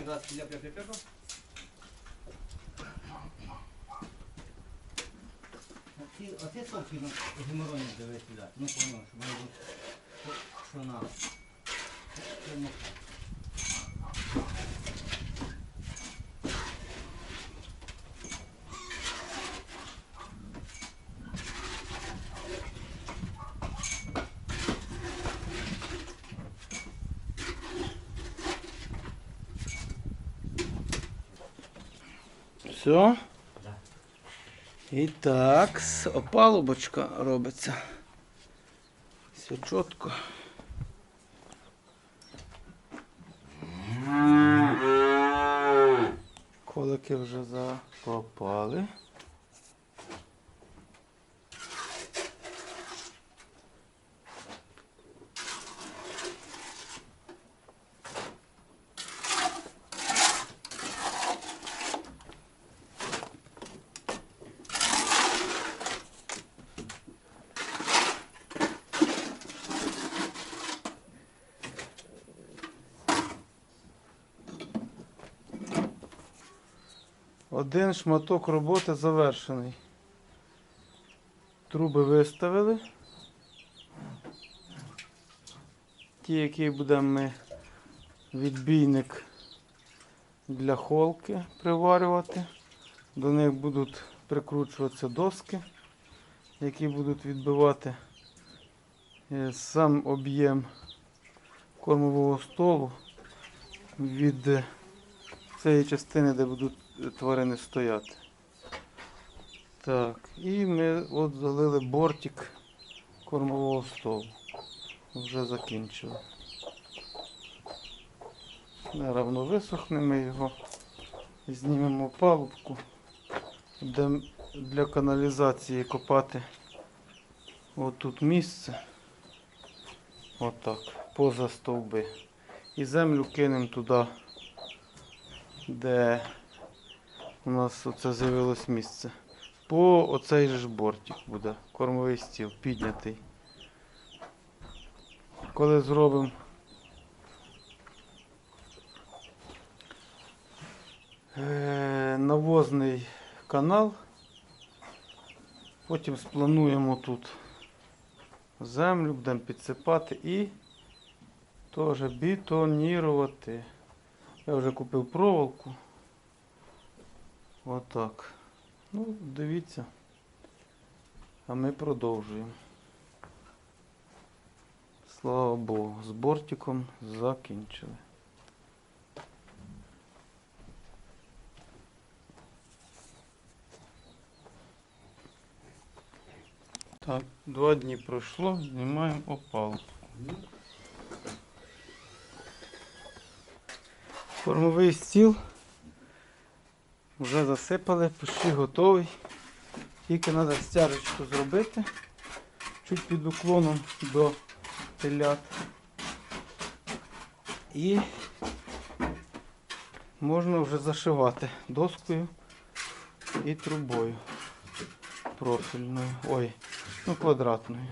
Зараз я ляп ляп. Оці, оці совки ну, понял, що надо. Все. І так, опалубочка робиться. Все чітко. Колики вже закопали. Один шматок роботи завершений. Труби виставили. Ті, які будемо ми відбійник для холки приварювати. До них будуть прикручуватися доски, які будуть відбивати е, сам об'єм кормового столу від е, цієї частини, де будуть тварини стояти. Так, і ми от залили бортик кормового столу. Вже закінчили. Наравно висохне, ми його знімемо палубку, де для каналізації копати отут місце. Отак, поза стовби. І землю кинемо туди де у нас оце з'явилось місце. По оцей же ж бортик буде, кормовий стіл піднятий. Коли зробимо е, навозний канал, потім сплануємо тут землю, будемо підсипати і теж бетонірувати. Я вже купив проволоку. Отак. Ну, дивіться. А ми продовжуємо. Слава Богу, з бортиком закінчили. Так, два дні пройшло, знімаємо опалку. Кормовий стіл вже засипали, почти готовий. Тільки треба стяжечку зробити, чуть під уклоном до телят. І можна вже зашивати доскою і трубою профільною. Ой, ну квадратною.